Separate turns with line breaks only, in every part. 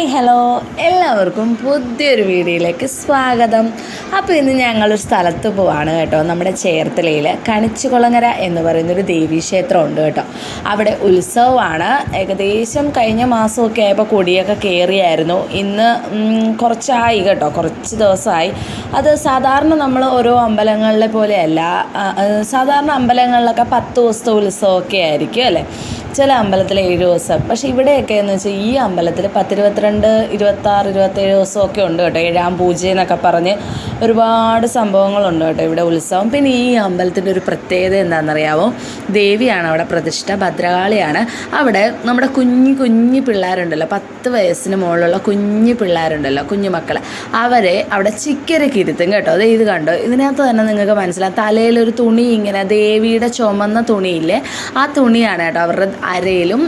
Hi hello എല്ലാവർക്കും പുതിയൊരു വീഡിയോയിലേക്ക് സ്വാഗതം. അപ്പോൾ ഇന്ന് ഞങ്ങളൊരു സ്ഥലത്ത് പോവാണ് കേട്ടോ. നമ്മുടെ ചേർത്തലയിൽ കണിച്ചുകുളങ്ങര എന്ന് പറയുന്നൊരു ദേവീക്ഷേത്രം ഉണ്ട് കേട്ടോ. അവിടെ ഉത്സവമാണ്. ഏകദേശം കഴിഞ്ഞ മാസമൊക്കെ ആയപ്പോൾ കൊടിയൊക്കെ കയറിയായിരുന്നു. ഇന്ന് കുറച്ചായി കേട്ടോ. കുറച്ച് ദിവസമായി. അത് സാധാരണ നമ്മൾ ഓരോ അമ്പലങ്ങളിലെ പോലെയല്ല സാധാരണ അമ്പലങ്ങളിലൊക്കെ പത്ത് ദിവസത്തെ ഉത്സവമൊക്കെ ആയിരിക്കും അല്ലേ? ചില അമ്പലത്തിൽ ഏഴ് ദിവസം. പക്ഷെ ഇവിടെയൊക്കെ എന്ന് വെച്ചാൽ ഈ അമ്പലത്തിൽ പത്തിരുപത്തിരണ്ട് ഇരുപത്താറ് ഇരുപത്തേഴ് ദിവസമൊക്കെ ഉണ്ട് കേട്ടോ. ഏഴാം പൂജ എന്നൊക്കെ പറഞ്ഞ് ഒരുപാട് സംഭവങ്ങളുണ്ട് കേട്ടോ ഇവിടെ ഉത്സവം. പിന്നെ ഈ അമ്പലത്തിന്റെ ഒരു പ്രത്യേകത എന്താണെന്നറിയാമോ ദേവിയാണ് അവിടെ പ്രതിഷ്ഠ ഭദ്രകാളിയാണ്. അവിടെ നമ്മുടെ കുഞ്ഞു കുഞ്ഞു പിള്ളേരുണ്ടല്ലോ പത്ത് വയസ്സിന് മുകളിലുള്ള കുഞ്ഞു പിള്ളേരുണ്ടല്ലോ കുഞ്ഞു മക്കളെ അവരെ അവിടെ ചിക്കരക്ക് ഇരുത്തും കേട്ടോ. അത് ഇത് കണ്ടോ? ഇതിനകത്ത് തന്നെ നിങ്ങൾക്ക് മനസ്സിലാവും. തലയിലൊരു തുണി ഇങ്ങനെ ദേവിയുടെ ചുമന്ന തുണിയില്ലേ? ആ തുണിയാണ് കേട്ടോ അവരുടെ അരയിലും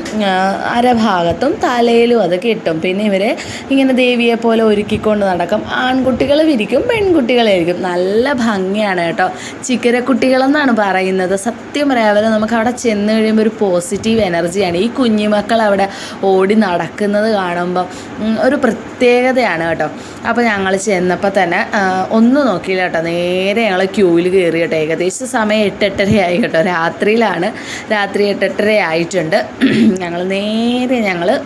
അരഭാഗത്തും തലയിലും അത് കിട്ടും. പിന്നെ ഇവരെ ഇങ്ങനെ ദേവിയെ പോലെ ഒരുക്കിക്കൊണ്ട് നടക്കും. ആൺകുട്ടികൾ വിരിക്കും പെൺകുട്ടികളായിരിക്കും നല്ല ഭംഗിയാണ് കേട്ടോ. ചിക്കരക്കുട്ടികളെന്നാണ് പറയുന്നത്. സത്യം പറയാതെ നമുക്ക് അവിടെ ചെന്ന് കഴിയുമ്പോൾ ഒരു പോസിറ്റീവ് എനർജിയാണ് ഈ കുഞ്ഞുമക്കൾ അവിടെ ഓടി നടക്കുന്നത് കാണുമ്പം ഒരു പ്രത്യേകതയാണ് കേട്ടോ. അപ്പോൾ ഞങ്ങൾ ചെന്നപ്പോൾ തന്നെ ഒന്ന് നോക്കിയില്ല കേട്ടോ. നേരെ ഞങ്ങൾ ക്യൂവിൽ കയറി കേട്ടോ. ഏകദേശം സമയം എട്ടെട്ടരയായി കേട്ടോ. രാത്രിയിലാണ്. രാത്രി എട്ടെട്ടര ആയിട്ടുണ്ട് ഞങ്ങൾ നേരെ ഞങ്ങൾ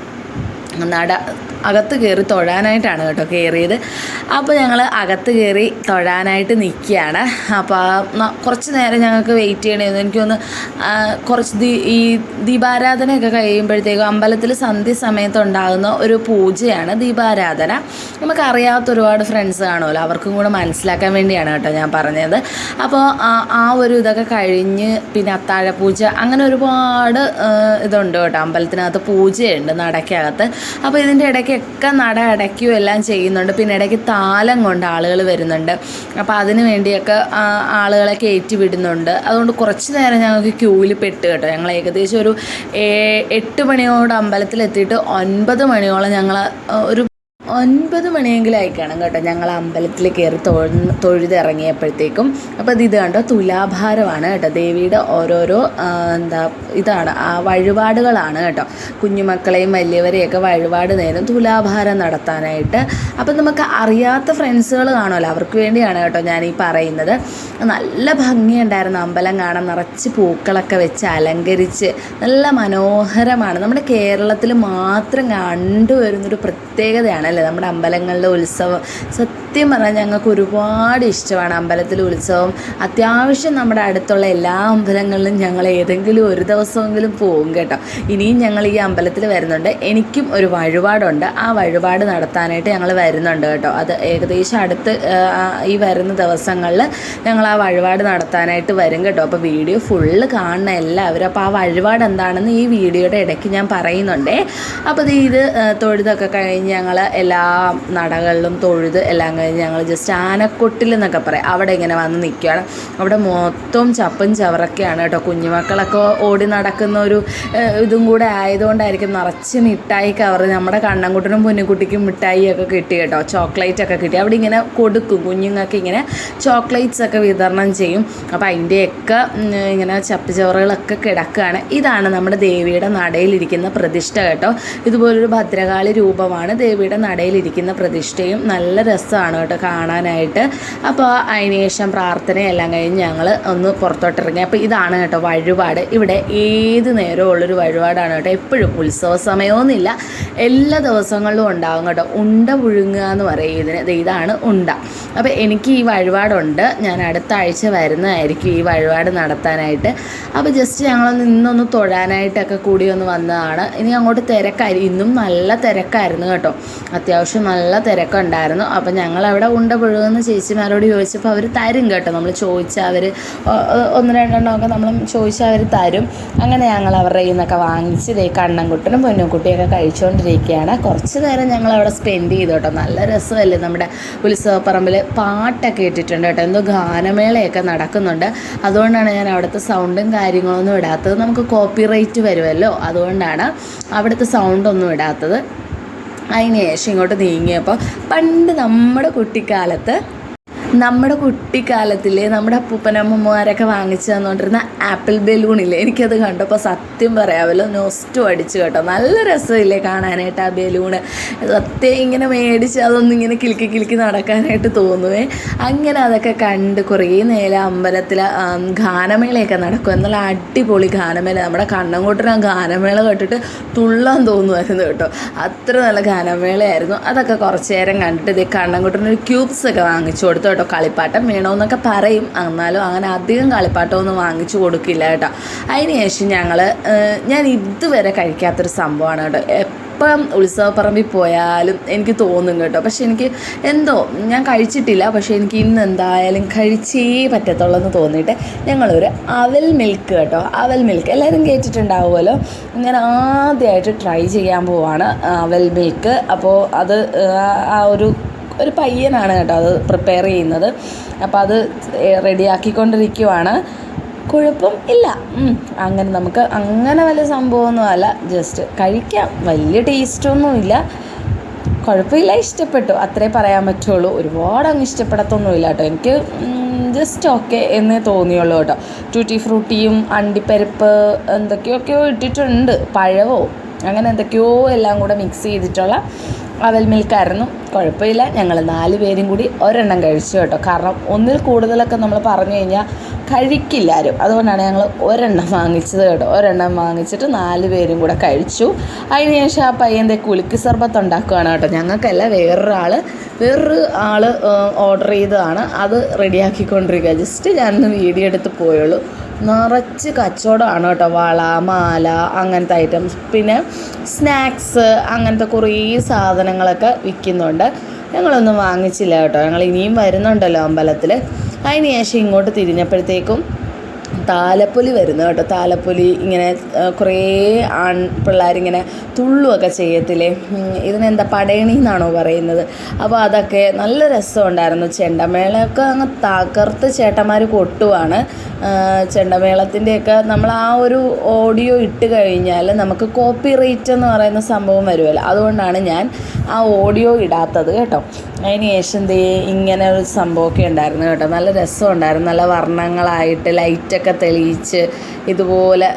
നട അകത്ത് കയറി തൊഴാനായിട്ടാണ് കേട്ടോ കയറിയത് അപ്പോൾ ഞങ്ങൾ അകത്ത് കയറി തൊഴാനായിട്ട് നിൽക്കുകയാണ് അപ്പോൾ കുറച്ച് നേരം ഞങ്ങൾക്ക് വെയിറ്റ് ചെയ്യണമായിരുന്നു. എനിക്കൊന്ന് കുറച്ച് ദീ ഈ ദീപാരാധനയൊക്കെ കഴിയുമ്പോഴത്തേക്കും അമ്പലത്തിൽ സന്ധ്യ സമയത്തുണ്ടാകുന്ന ഒരു പൂജയാണ് ദീപാരാധന. നമുക്കറിയാത്ത ഒരുപാട് ഫ്രണ്ട്സ് കാണുമല്ലോ. അവർക്കും കൂടെ മനസ്സിലാക്കാൻ വേണ്ടിയാണ് കേട്ടോ ഞാൻ പറഞ്ഞത്. അപ്പോൾ ആ- ഒരു ഇതൊക്കെ കഴിഞ്ഞ് പിന്നെ അത്താഴ പൂജ അങ്ങനെ ഒരുപാട് ഇതുണ്ട് കേട്ടോ. അമ്പലത്തിനകത്ത് പൂജയുണ്ട് നടക്കകത്ത്. അപ്പോൾ ഇതിന്റെ ഇടയ്ക്കൊക്കെ നട അടയ്ക്കുകയും എല്ലാം ചെയ്യുന്നുണ്ട്. പിന്നെ ഇടയ്ക്ക് താലം കൊണ്ട് ആളുകൾ വരുന്നുണ്ട്. അപ്പോൾ അതിന് വേണ്ടിയൊക്കെ ആളുകളെ കയറ്റി വിടുന്നുണ്ട് അതുകൊണ്ട് കുറച്ച് നേരം ഞങ്ങൾക്ക് ക്യൂവിൽ പെട്ട് കേട്ടോ. ഞങ്ങൾ ഏകദേശം ഒരു എട്ട് മണിയോട് അമ്പലത്തിലെത്തിയിട്ട് ഒൻപത് മണിയോളം ഞങ്ങൾ ഒരു ഒൻപത് മണിയെങ്കിലും ആയിക്കാണും കാണും കേട്ടോ ഞങ്ങൾ അമ്പലത്തിൽ കയറി തൊഴു തൊഴുതിറങ്ങിയപ്പോഴത്തേക്കും. അപ്പോൾ ഇത് ഇത് കണ്ടോ തുലാഭാരമാണ് കേട്ടോ. ദേവിയുടെ ഓരോരോ എന്താ ഇതാണ് ആ വഴിപാടുകളാണ് കേട്ടോ. കുഞ്ഞുമക്കളെയും വലിയവരെയൊക്കെ വഴിപാട് നേരം തുലാഭാരം നടത്താനായിട്ട്. അപ്പം നമുക്ക് അറിയാത്ത ഫ്രണ്ട്സുകൾ കാണുമല്ലോ. അവർക്ക് വേണ്ടിയാണ് കേട്ടോ ഞാൻ ഈ പറയുന്നത്. നല്ല ഭംഗിയുണ്ടായിരുന്നു അമ്പലം കാണാൻ. നിറച്ച് പൂക്കളൊക്കെ വെച്ച് അലങ്കരിച്ച് നല്ല മനോഹരമാണ്. നമ്മുടെ കേരളത്തിൽ മാത്രം കണ്ടുവരുന്നൊരു പ്രത്യേകതയാണ് നമ്മുടെ അമ്പലങ്ങളിലെ ഉത്സവം. സത്യം പറഞ്ഞാൽ ഞങ്ങൾക്ക് ഒരുപാട് ഇഷ്ടമാണ് അമ്പലത്തിലെ ഉത്സവം. അത്യാവശ്യം നമ്മുടെ അടുത്തുള്ള എല്ലാ അമ്പലങ്ങളിലും ഞങ്ങൾ ഏതെങ്കിലും ഒരു ദിവസമെങ്കിലും പോകും കേട്ടോ. ഇനിയും ഞങ്ങൾ ഈ അമ്പലത്തിൽ വരുന്നുണ്ട്. എനിക്കും ഒരു വഴിപാടുണ്ട്. ആ വഴിപാട് നടത്താനായിട്ട് ഞങ്ങൾ വരുന്നുണ്ട് കേട്ടോ. അത് ഏകദേശം അടുത്ത് ഈ വരുന്ന ദിവസങ്ങളിൽ ഞങ്ങൾ ആ വഴിപാട് നടത്താനായിട്ട് വരും കേട്ടോ. അപ്പോൾ വീഡിയോ ഫുള്ള് കാണുന്ന എല്ലാവരും. അപ്പോൾ ആ വഴിപാട് എന്താണെന്ന് ഈ വീഡിയോയുടെ ഇടയ്ക്ക് ഞാൻ പറയുന്നുണ്ടേ. അപ്പോൾ ഇത് തൊഴുതൊക്കെ കഴിഞ്ഞ് ഞങ്ങൾ എല്ലാ നടകളിലും തൊഴുത് എല്ലാം കഴിഞ്ഞ് ഞങ്ങൾ ജസ്റ്റ് ആനക്കൊട്ടിൽ എന്നൊക്കെ പറയാം. അവിടെ ഇങ്ങനെ വന്ന് നിൽക്കുകയാണ്. അവിടെ മൊത്തം ചപ്പും ചവറൊക്കെയാണ് കേട്ടോ. കുഞ്ഞുമക്കളൊക്കെ ഓടി നടക്കുന്ന ഒരു ഇതും കൂടെ ആയതുകൊണ്ടായിരിക്കും നിറച്ച് മിഠായി കവർ നമ്മുടെ കണ്ണൻകുട്ടനും പൊന്നുകുട്ടിക്കും മിഠായി ഒക്കെ കിട്ടി കേട്ടോ. ചോക്ലേറ്റ് ഒക്കെ കിട്ടി. അവിടെ ഇങ്ങനെ കൊടുക്കും. കുഞ്ഞുങ്ങൾക്ക് ഇങ്ങനെ ചോക്ലേറ്റ്സ് ഒക്കെ വിതരണം ചെയ്യും. അപ്പോൾ അതിന്റെയൊക്കെ ഇങ്ങനെ ചപ്പ് ചവറുകളൊക്കെ കിടക്കുകയാണ്. ഇതാണ് നമ്മുടെ ദേവിയുടെ നടയിലിരിക്കുന്ന പ്രതിഷ്ഠ കേട്ടോ. ഇതുപോലൊരു ഭദ്രകാളി രൂപമാണ് ദേവിയുടെ നടയിലിരിക്കുന്ന പ്രതിഷ്ഠയും നല്ല രസമാണ് കേട്ടോ കാണാനായിട്ട്. അപ്പോൾ അതിനുശേഷം പ്രാർത്ഥനയെല്ലാം കഴിഞ്ഞ് ഞങ്ങൾ ഒന്ന് പുറത്തോട്ടിറങ്ങി. അപ്പോൾ ഇതാണ് കേട്ടോ വഴിപാട്. ഇവിടെ ഏത് നേരവും ഉള്ളൊരു വഴിപാടാണ് കേട്ടോ. എപ്പോഴും ഉത്സവ സമയമൊന്നുമില്ല എല്ലാ ദിവസങ്ങളിലും ഉണ്ടാകും കേട്ടോ. ഉണ്ട പുഴുങ്ങുക എന്ന് പറയും ഇതിന് ഇതാണ് ഉണ്ട. അപ്പോൾ എനിക്ക് ഈ വഴിപാടുണ്ട്. ഞാൻ അടുത്ത ആഴ്ച വരുന്നതായിരിക്കും ഈ വഴിപാട് നടത്താനായിട്ട്. അപ്പോൾ ജസ്റ്റ് ഞങ്ങൾ നിന്നൊന്ന് തൊഴാനായിട്ടൊക്കെ കൂടി ഒന്ന് വന്നതാണ്. ഇനി അങ്ങോട്ട് തിരക്കായി. ഇന്നും നല്ല തിരക്കായിരുന്നു കേട്ടോ. അത്യാവശ്യം നല്ല തിരക്കുണ്ടായിരുന്നു അപ്പോൾ ഞങ്ങൾ അവിടെ ഉണ്ട പുഴുവെന്ന് ചേച്ചിമാരോട് ചോദിച്ചപ്പോൾ അവർ തരും കേട്ടോ. നമ്മൾ ചോദിച്ചാൽ അവർ ഒന്ന് രണ്ടെണ്ണമൊക്കെ നമ്മൾ ചോദിച്ചാൽ അവർ തരും. അങ്ങനെ ഞങ്ങൾ അവരുടെ കയ്യിൽ നിന്നൊക്കെ വാങ്ങിച്ച് ഇതേ കണ്ണൻകുട്ടനും പൊന്നുകുട്ടിയൊക്കെ കഴിച്ചുകൊണ്ടിരിക്കുകയാണ് കുറച്ച് നേരം ഞങ്ങൾ അവിടെ സ്പെൻഡ് ചെയ്തു കേട്ടോ. നല്ല രസമല്ലേ നമ്മുടെ ഉത്സവപ്പറമ്പിൽ പാട്ടൊക്കെ ഇട്ടിട്ടുണ്ട് കേട്ടോ. എന്തോ ഗാനമേളയൊക്കെ നടക്കുന്നുണ്ട്. അതുകൊണ്ടാണ് ഞാൻ അവിടുത്തെ സൗണ്ടും കാര്യങ്ങളൊന്നും ഇടാത്തത്. നമുക്ക് കോപ്പിറൈറ്റ് വരുമല്ലോ. അതുകൊണ്ടാണ് അവിടുത്തെ സൗണ്ടൊന്നും ഇടാത്തത്. അതിന് ശേഷം ഇങ്ങോട്ട് നീങ്ങിയപ്പോൾ പണ്ട് നമ്മുടെ കുട്ടിക്കാലത്ത് നമ്മുടെ കുട്ടിക്കാലത്തിലെ നമ്മുടെ അപ്പൂപ്പനമ്മമാരൊക്കെ വാങ്ങിച്ചു തന്നുകൊണ്ടിരുന്ന ആപ്പിൾ ബലൂണില്ലേ? എനിക്കത് കണ്ടപ്പോൾ സത്യം പറയാമല്ലോ നോസ്റ്റു അടിച്ചു കേട്ടോ. നല്ല രസമില്ലേ കാണാനായിട്ട് ആ ബലൂണ്. സത്യം ഇങ്ങനെ മേടിച്ച് അതൊന്നും ഇങ്ങനെ കിലുക്കി കിലുക്കി നടക്കാനായിട്ട് തോന്നുവേ. അങ്ങനെ അതൊക്കെ കണ്ട് കുറേ നേരം അമ്പലത്തിൽ ഗാനമേളയൊക്കെ നടക്കും. എന്നുള്ള അടിപൊളി ഗാനമേള. നമ്മുടെ കണ്ണങ്കോട്ടിന് ആ ഗാനമേള കേട്ടിട്ട് തുള്ളാൻ തോന്നുമായിരുന്നു കേട്ടോ. അത്ര നല്ല ഗാനമേളയായിരുന്നു. അതൊക്കെ കുറച്ച് നേരം കണ്ടിട്ട് ഇത് കണ്ണങ്കോട്ടിനൊരു ക്യൂബ്സ് ഒക്കെ വാങ്ങിച്ചു കൊടുത്തു കേട്ടോ. കളിപ്പാട്ടം വേണമെന്നൊക്കെ പറയും. എന്നാലും അങ്ങനെ അധികം കളിപ്പാട്ടമൊന്നും വാങ്ങിച്ചു കൊടുക്കില്ല കേട്ടോ. അതിന് ശേഷം ഞങ്ങൾ ഞാൻ ഇതുവരെ കഴിക്കാത്തൊരു സംഭവമാണ് കേട്ടോ. എപ്പം ഉത്സവപ്പറമ്പിൽ പോയാലും എനിക്ക് തോന്നും കേട്ടോ. പക്ഷെ എനിക്ക് എന്തോ ഞാൻ കഴിച്ചിട്ടില്ല. പക്ഷെ എനിക്ക് ഇന്ന് എന്തായാലും കഴിച്ചേ പറ്റത്തുള്ളൂ എന്ന് തോന്നിയിട്ട് ഞങ്ങളൊരു അവൽ മിൽക്ക് കേട്ടോ. അവൽ മിൽക്ക്. എല്ലാവരും കേട്ടിട്ടുണ്ടാവുമല്ലോ? ഞാൻ ആദ്യമായിട്ട് ട്രൈ ചെയ്യാൻ പോവാണ് അവൽ മിൽക്ക്. അപ്പോൾ അത് ആ ഒരു ഒരു പയ്യനാണ് കേട്ടോ അത് പ്രിപ്പയർ ചെയ്യുന്നത്. അപ്പോൾ അത് റെഡിയാക്കിക്കൊണ്ടിരിക്കുവാണ്. കുഴപ്പം ഇല്ല. അങ്ങനെ നമുക്ക് അങ്ങനെ വലിയ സംഭവമൊന്നുമല്ല ജസ്റ്റ് കഴിക്കാം. വലിയ ടേസ്റ്റൊന്നുമില്ല കുഴപ്പമില്ല ഇഷ്ടപ്പെട്ടു. അത്രേ പറയാൻ പറ്റുള്ളൂ. ഒരുപാട് അങ്ങ് ഇഷ്ടപ്പെടത്തൊന്നുമില്ല കേട്ടോ. എനിക്ക് ജസ്റ്റ് ഓക്കെ എന്നേ തോന്നിയുള്ളൂ കേട്ടോ. ടൂട്ടി ഫ്രൂട്ടിയും അണ്ടിപ്പരിപ്പ് എന്തൊക്കെയൊക്കെയോ ഇട്ടിട്ടുണ്ട്. പഴവോ? അങ്ങനെ എന്തൊക്കെയോ എല്ലാം കൂടെ മിക്സ് ചെയ്തിട്ടുള്ള അവൽ മിൽക്കായിരുന്നു കുഴപ്പമില്ല. ഞങ്ങൾ നാല് പേരും കൂടി ഒരെണ്ണം കഴിച്ചു കേട്ടോ. കാരണം ഒന്നിൽ കൂടുതലൊക്കെ നമ്മൾ പറഞ്ഞു കഴിഞ്ഞാൽ കഴിക്കില്ല ആരും. അതുകൊണ്ടാണ് ഞങ്ങൾ ഒരെണ്ണം വാങ്ങിച്ചത് കേട്ടോ. ഒരെണ്ണം വാങ്ങിച്ചിട്ട് നാല് പേരും കൂടെ കഴിച്ചു. അതിനുശേഷം ആ പയ്യന്റെ കുലുക്ക് സർബത്ത് ഉണ്ടാക്കുകയാണ് കേട്ടോ. ഞങ്ങൾക്കല്ല വേറൊരാൾ വേറൊരു ആൾ ഓർഡർ ചെയ്തതാണ്. അത് റെഡിയാക്കിക്കൊണ്ടിരിക്കുക ജസ്റ്റ് ഞാനൊന്ന് വീഡിയോ എടുത്ത് പോയുള്ളൂ. നിറച്ച് കച്ചവടമാണ് കേട്ടോ. വള മാല അങ്ങനത്തെ ഐറ്റംസ് പിന്നെ സ്നാക്സ് അങ്ങനത്തെ കുറേ സാധനങ്ങളൊക്കെ വിൽക്കുന്നുണ്ട്. ഞങ്ങളൊന്നും വാങ്ങിച്ചില്ല കേട്ടോ. ഞങ്ങൾ ഇനിയും വരുന്നുണ്ടല്ലോ അമ്പലത്തിൽ അതിന് ശേഷം ഇങ്ങോട്ട് തിരിഞ്ഞപ്പോഴത്തേക്കും താലപ്പൊലി വരുന്നു കേട്ടോ. താലപ്പൊലി ഇങ്ങനെ കുറേ ആൺ പിള്ളേരിങ്ങനെ തുള്ളുമൊക്കെ ചെയ്യത്തില്ലേ? ഇതിനെന്താ പടയണി എന്നാണോ പറയുന്നത്. അപ്പോൾ അതൊക്കെ നല്ല രസമുണ്ടായിരുന്നു ചെണ്ടമേളയൊക്കെ അങ്ങ് തകർത്ത് ചേട്ടന്മാർ കൊട്ടുവാണ്. ചെണ്ടമേളത്തിന്റെയൊക്കെ നമ്മൾ ആ ഒരു ഓഡിയോ ഇട്ട് കഴിഞ്ഞാൽ നമുക്ക് കോപ്പി റേറ്റ് എന്ന് പറയുന്ന സംഭവം വരുമല്ലോ. അതുകൊണ്ടാണ് ഞാൻ ആ ഓഡിയോ ഇടാത്തത് കേട്ടോ. അതിന് ശേഷം ദേ ഇങ്ങനെ ഒരു സംഭവമൊക്കെ ഉണ്ടായിരുന്നു കേട്ടോ. നല്ല രസമുണ്ടായിരുന്നു. നല്ല വർണങ്ങളായിട്ട് ലൈറ്റൊക്കെ തെളിയിച്ച് ഇതുപോലെ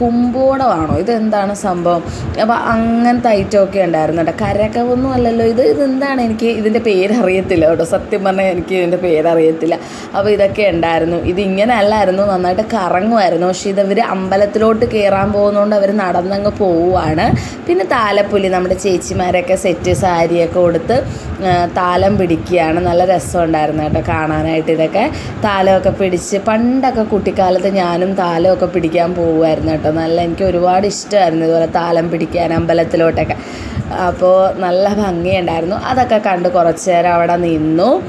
കുമ്പോടമാണോ ഇതെന്താണ് സംഭവം? അപ്പോൾ അങ്ങനത്തെ ഐറ്റമൊക്കെ ഉണ്ടായിരുന്നു കേട്ടോ. കരകവൊന്നും അല്ലല്ലോ ഇത്. ഇതെന്താണ് എനിക്ക് ഇതിന്റെ പേരറിയത്തില്ല കേട്ടോ. സത്യം പറഞ്ഞാൽ എനിക്ക് ഇതിന്റെ പേരറിയത്തില്ല. അപ്പോൾ ഇതൊക്കെ ഉണ്ടായിരുന്നു. ഇതിങ്ങനെ അല്ലായിരുന്നു. നന്നായിട്ട് കറങ്ങുമായിരുന്നു. പക്ഷേ ഇതവർ അമ്പലത്തിലോട്ട് കയറാൻ പോകുന്നതുകൊണ്ട് അവർ നടന്നങ്ങ് പോവുകയാണ് പിന്നെ താലപ്പൊലി നമ്മുടെ ചേച്ചിമാരൊക്കെ സെറ്റ് സാരിയൊക്കെ കൊടുത്ത് താലം പിടിക്കുകയാണ്. നല്ല രസമുണ്ടായിരുന്നു കേട്ടോ കാണാനായിട്ട് ഇതൊക്കെ. താലമൊക്കെ പിടിച്ച് പണ്ടൊക്കെ കുട്ടിക്കാലത്ത് ഞാനും താലമൊക്കെ പിടിക്കാൻ പോകുമായിരുന്നു കേട്ടോ. നല്ല എനിക്ക് ഒരുപാട് ഇഷ്ടമായിരുന്നു ഇതുപോലെ താലം പിടിക്കാൻ അമ്പലത്തിലോട്ടൊക്കെ. അപ്പോൾ നല്ല ഭംഗിയുണ്ടായിരുന്നു. അതൊക്കെ കണ്ട് കുറച്ച് നേരം അവിടെ നിന്നു.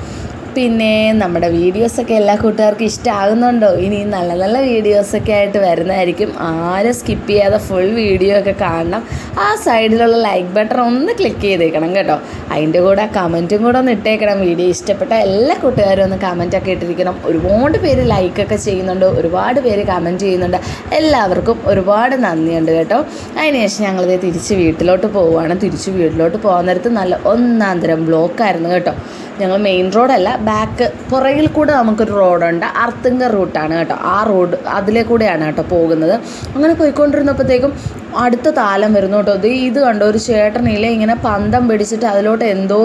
പിന്നെ നമ്മുടെ വീഡിയോസൊക്കെ എല്ലാ കൂട്ടുകാർക്കും ഇഷ്ടമാകുന്നുണ്ടോ ഇനി നല്ല നല്ല വീഡിയോസൊക്കെ ആയിട്ട് വരുന്നതായിരിക്കും. ആരും സ്കിപ്പ് ചെയ്യാതെ ഫുൾ വീഡിയോ ഒക്കെ കാണണം. ആ സൈഡിലുള്ള ലൈക്ക് ബട്ടൺ ഒന്ന് ക്ലിക്ക് ചെയ്തേക്കണം കേട്ടോ. അതിന്റെ കൂടെ കമന്റും കൂടെ ഒന്ന് ഇട്ടേക്കണം. വീഡിയോ ഇഷ്ടപ്പെട്ട എല്ലാ കൂട്ടുകാരും ഒന്ന് കമന്റൊക്കെ ഇട്ടിരിക്കണം. ഒരുപാട് പേര് ലൈക്കൊക്കെ ചെയ്യുന്നുണ്ട്. ഒരുപാട് പേര് കമന്റ് ചെയ്യുന്നുണ്ട്. എല്ലാവർക്കും ഒരുപാട് നന്ദിയുണ്ട് കേട്ടോ. അതിനുശേഷം ഞങ്ങളിത് തിരിച്ച് വീട്ടിലോട്ട് പോവുകയാണ്. തിരിച്ച് വീട്ടിലോട്ട് പോകുന്നിടത്ത് നല്ല ഒന്നാന്തരം തരം ബ്ലോക്കായിരുന്നു കേട്ടോ. ഞങ്ങൾ മെയിൻ റോഡല്ല ബാക്ക് പുറകിൽ കൂടെ നമുക്കൊരു റോഡുണ്ട് അർത്തുങ്ക റൂട്ടാണ് കേട്ടോ. ആ റോഡ് അതിലെ കൂടെയാണ് കേട്ടോ പോകുന്നത്. അങ്ങനെ പോയിക്കൊണ്ടിരുന്നപ്പോഴത്തേക്കും അടുത്ത താലം വരുന്നു കേട്ടോ. ഇത് ഇത് കണ്ടോ ഒരു ചേട്ടനില്ലേ ഇങ്ങനെ പന്തം പിടിച്ചിട്ട് അതിലോട്ട് എന്തോ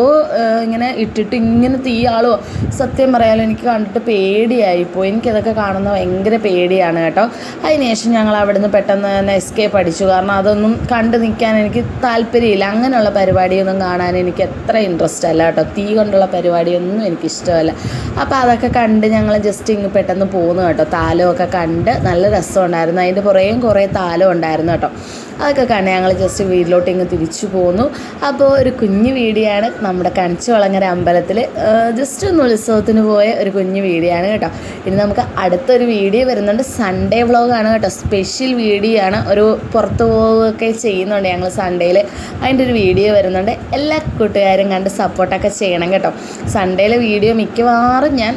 ഇങ്ങനെ ഇട്ടിട്ട് ഇങ്ങനെ തീയാളോ സത്യം പറയാലോ എനിക്ക് കണ്ടിട്ട് പേടിയായിപ്പോയി. എനിക്കതൊക്കെ കാണുന്ന ഭയങ്കര പേടിയാണ് കേട്ടോ. അതിനുശേഷം ഞങ്ങൾ അവിടെ നിന്ന് പെട്ടെന്ന് തന്നെ എസ്കേപ്പ് അടിച്ചു. കാരണം അതൊന്നും കണ്ടു നിൽക്കാൻ എനിക്ക് താല്പര്യമില്ല. അങ്ങനെയുള്ള പരിപാടിയൊന്നും കാണാൻ എനിക്ക് എത്ര ഇൻട്രസ്റ്റ് അല്ല കേട്ടോ. തീ കൊണ്ടുള്ള പരിപാടിയൊന്നും എനിക്കിഷ്ടമല്ല. അപ്പോൾ അതൊക്കെ കണ്ട് ഞങ്ങൾ ജസ്റ്റ് ഇങ്ങ് പെട്ടെന്ന് പോകുന്നു കേട്ടോ. താലമൊക്കെ കണ്ട് നല്ല രസമുണ്ടായിരുന്നു. അതിന്റെ പുറകെയും കുറേ താലം ഉണ്ടായിരുന്നു കേട്ടോ. അതൊക്കെ കണ്ട് ഞങ്ങൾ ജസ്റ്റ് വീട്ടിലോട്ട് ഇങ്ങ് തിരിച്ചു പോന്നു. അപ്പോൾ ഒരു കുഞ്ഞു വീടിയാണ് നമ്മുടെ നമ്മുടെ കണിച്ചുവളങ്ങര അമ്പലത്തിൽ ജസ്റ്റ് ഒന്ന് ഉത്സവത്തിന് പോയ ഒരു കുഞ്ഞു വീടിയാണ് കേട്ടോ. ഇനി നമുക്ക് അടുത്തൊരു വീഡിയോ വരുന്നുണ്ട്. സൺഡേ വ്ളോഗാണ് കേട്ടോ. സ്പെഷ്യൽ വീഡിയോ ആണ് ഒരു പുറത്ത് പോവുകയൊക്കെ ചെയ്യുന്നുണ്ട് ഞങ്ങൾ സൺഡേയിൽ അതിന്റെ ഒരു വീഡിയോ വരുന്നുണ്ട്. എല്ലാ കൂട്ടുകാരും കണ്ട് സപ്പോർട്ടൊക്കെ ചെയ്യണം കേട്ടോ. സൺഡേയിലെ വീഡിയോ മിക്കവാറും ഞാൻ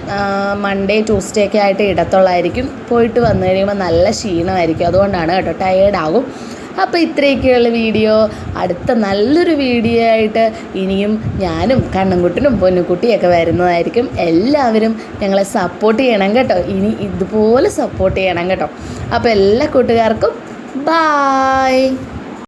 മൺഡേ ട്യൂസ്ഡേ ഒക്കെ ആയിട്ട് ഇടത്തുള്ളായിരിക്കും. പോയിട്ട് വന്നു കഴിയുമ്പോൾ നല്ല ക്ഷീണമായിരിക്കും. അതുകൊണ്ടാണ് കേട്ടോ. ടയേർഡാകും അപ്പോൾ ഇത്രയൊക്കെയുള്ള വീഡിയോ. അടുത്ത നല്ലൊരു വീഡിയോ ആയിട്ട് ഇനിയും ഞാനും കണ്ണൻകുട്ടനും പൊന്നുകുട്ടിയൊക്കെ വരുന്നതായിരിക്കും. എല്ലാവരും ഞങ്ങളെ സപ്പോർട്ട് ചെയ്യണം കേട്ടോ. ഇനി ഇതുപോലെ സപ്പോർട്ട് ചെയ്യണം കേട്ടോ. അപ്പോൾ എല്ലാ കൂട്ടുകാർക്കും ബായ്